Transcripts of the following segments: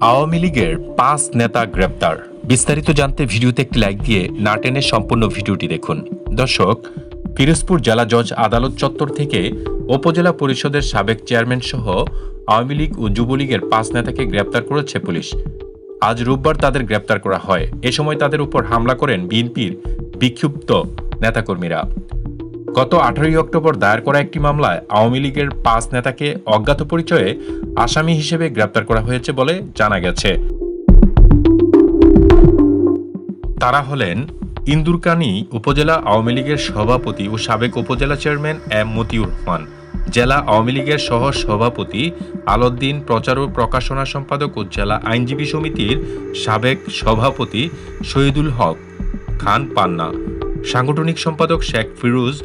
আওয়ামী লীগের পাঁচ নেতা গ্রেপ্তার। বিস্তারিত জানতে ভিডিওতে একটি লাইক দিয়ে না টেনে সম্পূর্ণ ভিডিওটি দেখুন। দর্শক, পিরোজপুর জেলা জজ আদালত চত্বর থেকে উপজেলা পরিষদের সাবেক চেয়ারম্যান সহ আওয়ামী লীগ ও যুবলীগের পাঁচ নেতাকে গ্রেপ্তার করেছে পুলিশ। আজ রোববার তাদের গ্রেপ্তার করা হয়। এ সময় তাদের উপর হামলা করেন বিএনপির বিক্ষুব্ধ নেতাকর্মীরা। গত আঠারোই অক্টোবর দায়ের করা একটি মামলায় আওয়ামী লীগের পাঁচ নেতাকে অজ্ঞাত পরিচয়ে আসামি হিসেবে গ্রেপ্তার করা হয়েছে বলে জানা গেছে। তারা হলেন ইন্দুরকানী উপজেলা আওয়ামী লীগের সভাপতি ও সাবেক উপজেলা চেয়ারম্যান এম মতিউর রহমান, জেলা আওয়ামী লীগের সহ সভাপতি আলউদ্দিন প্রচার ও প্রকাশনা সম্পাদক ও জেলা আইনজীবী সমিতির সাবেক সভাপতি শহীদুল হক খান পান্না, সাংগঠনিক সম্পাদক শেখ ফিরোজ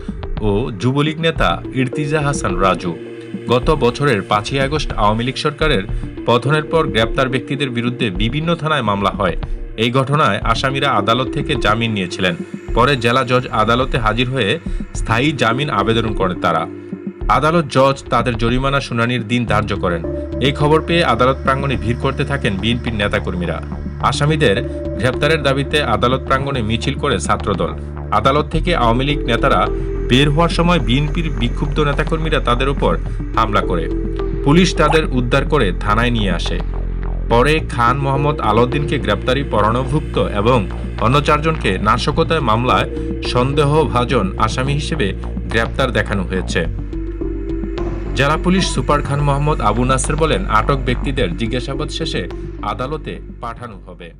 ও যুবলীগ নেতা ইরতিজা হাসান রাজু গত বছরের পাঁচই আগস্ট আওয়ামী লীগ সরকারের পতনের পর গ্রেপ্তার ব্যক্তিদের বিরুদ্ধে বিভিন্ন থানায় মামলা হয়। এই ঘটনায় আসামিরা আদালত থেকে জামিন নিয়েছিলেন। পরে জেলা জজ আদালতে হাজির হয়ে স্থায়ী জামিন আবেদন করেন তারা। আদালত জজ তাদের জরিমানা শুনানির দিন ধার্য করেন। এই খবর পেয়ে আদালত প্রাঙ্গণে ভিড় করতে থাকেন বিএনপির নেতাকর্মীরা। আসামিদের গ্রেপ্তারের দাবিতে আদালত প্রাঙ্গণে মিছিল করে ছাত্রদল। আদালত থেকে আওয়ামী লীগ নেতারা বের হওয়ার সময় বিএনপির বিক্ষুব্ধ নেতাকর্মীরা তাদের উপর হামলা করে। পুলিশ তাদের উদ্ধার করে থানায় নিয়ে আসে। পরে খান মোহাম্মদ আলাউদ্দিনকে গ্রেপ্তারি পরণভুক্ত এবং অন্য চারজনকে নাশকতায় মামলায় সন্দেহভাজন আসামি হিসেবে গ্রেপ্তার দেখানো হয়েছে। জেলা পুলিশ সুপার খান মোহাম্মদ আবু নাসের বলেন, আটক ব্যক্তিদের জিজ্ঞাসাবাদ শেষে আদালতে পাঠানো হবে।